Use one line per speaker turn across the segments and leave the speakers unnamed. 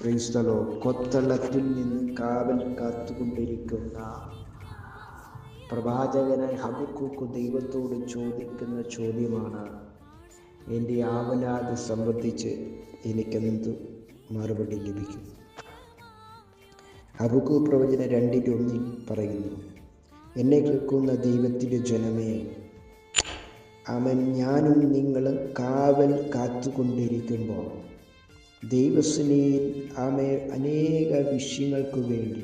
ക്രൈസ്തലോ കൊത്തളത്തിൽ നിന്ന് കാവൽ കാത്തുകൊണ്ടിരിക്കുന്ന പ്രവാചകനായി ഹബക്കൂക്ക് ദൈവത്തോട് ചോദിക്കുന്ന ചോദ്യമാണ് എന്റെ ആവലാതി സംബന്ധിച്ച് എനിക്കെന്ത് മറുപടി ലഭിക്കും? ഹബക്കു പ്രവചന രണ്ടിലൊന്നിൽ പറയുന്നു എന്നെ കേൾക്കുന്ന ദൈവത്തിന്റെ ജനമേ അവൻ ഞാനും നിങ്ങൾ കാവൽ കാത്തുകൊണ്ടിരിക്കുമ്പോൾ ദൈവസ്നേഹിൽ ആമേ അനേക വിഷയങ്ങൾക്ക് വേണ്ടി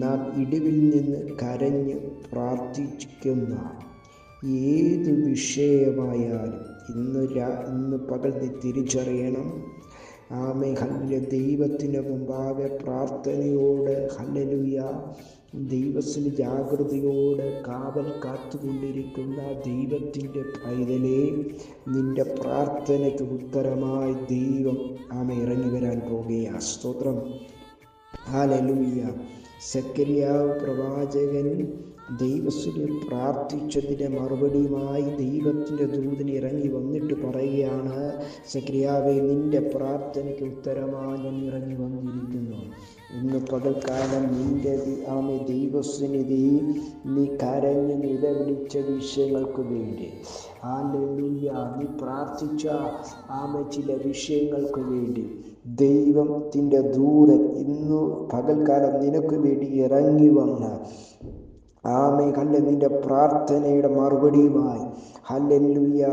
നാം ഇടിവിൽ നിന്ന് കരഞ്ഞ് പ്രാർത്ഥിക്കുന്ന ഏത് വിഷയമായാലും ഇന്ന് രാ ഇന്ന് പകൽ തിരിച്ചറിയണം. ആമേ ഹല്ലെ ദൈവത്തിന് മുമ്പാകെ പ്രാർത്ഥനയോടെ ഹല്ലലുയ. ദൈവത്തിന് ജാഗ്രതയോടെ കാവൽ കാത്തുകൊണ്ടിരിക്കുന്ന ദൈവത്തിന്റെ പൈതലെ നിന്റെ പ്രാർത്ഥനയ്ക്ക് ഉത്തരമായി ദൈവം ആമ ഇറങ്ങി വരാൻ പോകുകയാണ് സ്തോത്രം. ഹാലലുയ സക്കരിയാവ് പ്രവാചകൻ ദൈവത്തിന് പ്രാർത്ഥിച്ചതിന്റെ മറുപടിയുമായി ദൈവത്തിന്റെ ദൂതിന് ഇറങ്ങി വന്നിട്ട് പറയുകയാണ് സക്രിയാവെ നിന്റെ പ്രാർത്ഥനയ്ക്ക് ഉത്തരമായി ഞാൻ ഇറങ്ങി വന്നിരിക്കുന്നു. ഇന്ന് പകൽക്കാലം നിന്റെ ആമ ദൈവസ്വനിധി നീ കരഞ്ഞ് നിലവിളിച്ച വിഷയങ്ങൾക്ക് വേണ്ടി. ആലൂയ നീ പ്രാർത്ഥിച്ച ആമ ചില വിഷയങ്ങൾക്ക് വേണ്ടി. ദൈവത്തിന്റെ ദൂതൻ ഇന്നു പകൽക്കാലം നിനക്ക് വേണ്ടി ഇറങ്ങി വന്ന ആമേ കല്ല് നിന്റെ പ്രാർത്ഥനയുടെ മറുപടിയുമായി. ഹല്ലുയ്യ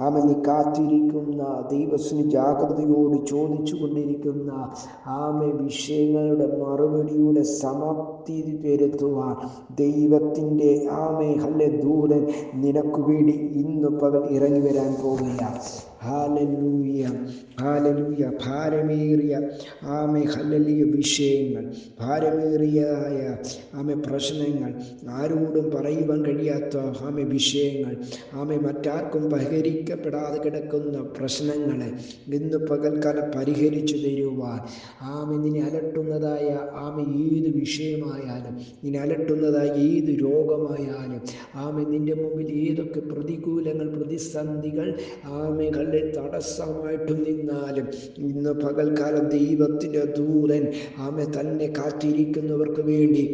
ആമ നീ കാത്തിരിക്കുന്ന ദൈവത്തിന് ജാഗ്രതയോട് ചോദിച്ചു കൊണ്ടിരിക്കുന്ന ആമെ വിഷയങ്ങളുടെ മറുപടിയുടെ സമാപ്തി വരുത്തുവാൻ ദൈവത്തിന്റെ ആമേ ഹല്ല ദൂതൻ നിനക്ക് വേണ്ടി ഇന്ന് പകൽ ഇറങ്ങി വരാൻ പോവുകയാണ്. ഹാലലൂയ ഹാലലൂയ ഭാരമേറിയ ആമെ ഹല്ലലിയ വിഷയങ്ങൾ ഭാരമേറിയതായ ആമെ പ്രശ്നങ്ങൾ ആരോടും പറയുവാൻ കഴിയാത്ത ആമെ വിഷയങ്ങൾ ആമെ മറ്റാർക്കും പരിഹരിക്കപ്പെടാതെ കിടക്കുന്ന പ്രശ്നങ്ങളെ ഇന്ന് പകൽക്കാലം പരിഹരിച്ചു തരുവാൻ. ആമെ നിന്നെ അലട്ടുന്നതായ ആമെ ഏത് വിഷയമായാലും നിന്നെ അലട്ടുന്നതായ ഏത് രോഗമായാലും ആമെ നിന്റെ മുമ്പിൽ ഏതൊക്കെ പ്രതികൂലങ്ങൾ പ്രതിസന്ധികൾ ആമെ കല്ലെ തടസ്സമായിട്ട് നിന്നാലും ഇന്ന് പകൽക്കാലം ദൈവത്തിന്റെ ദൂരൻ ആമെ തന്നെ കാത്തിരിക്കുന്നവർക്ക് വേണ്ടി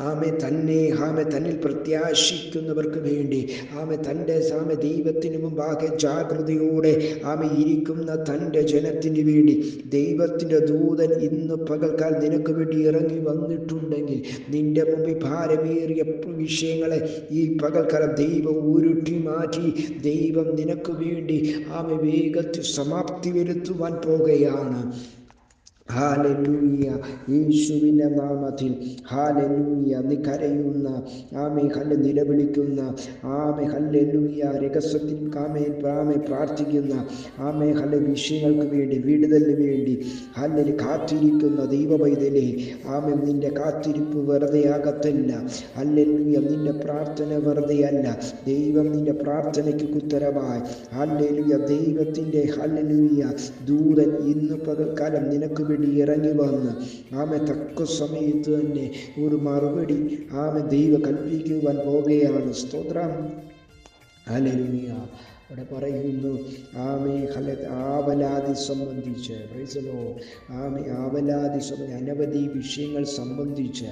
ആമെ തന്നെ ആമെ തന്നിൽ പ്രത്യാശിക്കുന്നവർക്ക് വേണ്ടി ആമെ തന്റെ ആമെ ദൈവത്തിന് മുമ്പാകെ ജാഗ്രതയോടെ ആമെ ഇരിക്കുന്ന തന്റെ ജനത്തിന് വേണ്ടി ദൈവത്തിന്റെ ദൂതൻ ഇന്ന് പകൽക്കാൽ നിനക്ക് വേണ്ടി ഇറങ്ങി വന്നിട്ടുണ്ടെങ്കിൽ നിന്റെ മുമ്പിൽ ഭാരമേറിയ വിഷയങ്ങളെ ഈ പകൽക്കാലം ദൈവം ഉരുട്ടി മാറ്റി ദൈവം നിനക്ക് വേണ്ടി ആമെ വേഗത്തിൽ സമാപ്തി വരുത്തുവാൻ പോകുകയാണ്. ഹാലലൂയ യേശുവിന്റെ നാമത്തിൽ ഹാലലൂയ നീ കരയുന്ന ആമെ ഹല്ല നിലവിളിക്കുന്ന ആമെ ഹല്ലലൂയ. രഹസ്യത്തിൽ കാമേ ആമെ പ്രാർത്ഥിക്കുന്ന ആമെ ഹല്ല വിഷയങ്ങൾക്ക് വേണ്ടി വിടുതലിന് വേണ്ടി ഹല്ലിൽ കാത്തിരിക്കുന്ന ദൈവവൈദലെ ആമെ നിന്റെ കാത്തിരിപ്പ് വെറുതെയാകത്തില്ല ഹല്ലലൂയ നിന്റെ പ്രാർത്ഥന വെറുതെയല്ല ദൈവം നിന്റെ പ്രാർത്ഥനയ്ക്ക് കുത്തരമായി ഹല്ലലൂയ ദൈവത്തിന്റെ ഹല്ലലൂയ. ദൂതൻ ഇന്ന് പകൽക്കാലം നിനക്ക് വേണ്ടി ഇറങ്ങി വന്ന് ആമെ തക്ക സമയത്ത് തന്നെ ഒരു മറുപടി ആമെ ദൈവ കൽപ്പിക്കുവാൻ പോകുകയാണ്. സ്തോത്രം. ഹല്ലേലൂയ. അവിടെ പറയുന്നു ആമേ ഹല ആവലാതി സംബന്ധിച്ച് പ്രൈസലോ ആമേ ആവലാതി സംബന്ധിച്ച് അനവധി വിഷയങ്ങൾ സംബന്ധിച്ച്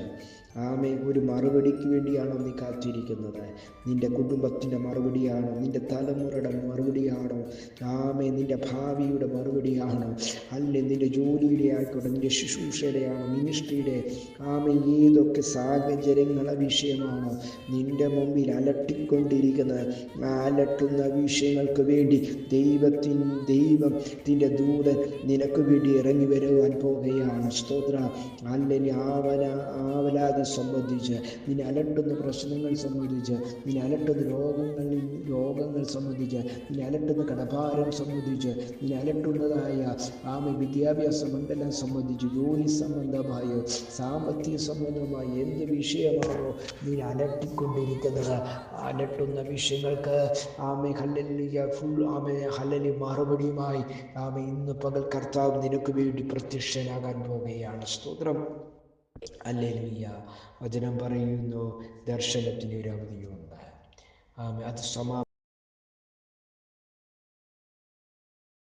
ആമേ ഒരു മറുപടിക്ക് വേണ്ടിയാണോ നീ കാത്തിരിക്കുന്നത്? നിന്റെ കുടുംബത്തിന്റെ മറുപടിയാണോ? നിന്റെ തലമുറയുടെ മറുപടിയാണോ? ആമേ നിന്റെ ഭാവിയുടെ മറുപടിയാണോ? അല്ലെ നിന്റെ ജോലിയുടെ ആയിക്കോട്ടെ നിന്റെ ശുശ്രൂഷയുടെ ആണോ? മിനിസ്ട്രിയുടെ ആമേ ഏതൊക്കെ സാഹചര്യങ്ങളെ വിഷയമാണോ? നിന്റെ മുമ്പിൽ അലട്ടിക്കൊണ്ടിരിക്കുന്നത് അലട്ടുന്ന വിഷയങ്ങൾക്ക് വേണ്ടി ദൈവത്തിൻ ദൈവത്തിന്റെ ദൂതൻ നിനക്ക് വേണ്ടി ഇറങ്ങി വരുവാൻ പോവുകയാണ്. സ്തോത്ര. അല്ലെങ്കിൽ ആവല ആവലാതി സംബന്ധിച്ച് നിന്നെ അലട്ടുന്ന പ്രശ്നങ്ങൾ സംബന്ധിച്ച് നിന്നെ അലട്ടുന്ന രോഗങ്ങളിൽ രോഗങ്ങൾ സംബന്ധിച്ച് നിന്നെ അലട്ടുന്ന കടഭാരം സംബന്ധിച്ച് നിന്നെ അലട്ടുന്നതായ ആമ വിദ്യാഭ്യാസ മണ്ഡലം സംബന്ധിച്ച് ജോലി സംബന്ധമായോ സാമ്പത്തിക സംബന്ധമായ എന്ത് വിഷയമാണോ നീ അലട്ടിക്കൊണ്ടിരിക്കുന്നത്. അലട്ടുന്ന വിഷയങ്ങൾക്ക് ആമെ ഹല്ലലിയ. ഫുൾ ആമേ ഹല്ലലി മറുപടിയുമായി നാം ഇന്ന് പകൽ കർത്താവ് നിനക്ക് വേണ്ടി പ്രത്യക്ഷനാകാൻ പോവുകയാണ്. സ്തോത്രം. അല്ലേലുയ്യ വചനം പറയുന്നു. ദർശനത്തിന് ഒരു അവധിയുണ്ട്. ആമേ അത് സമാ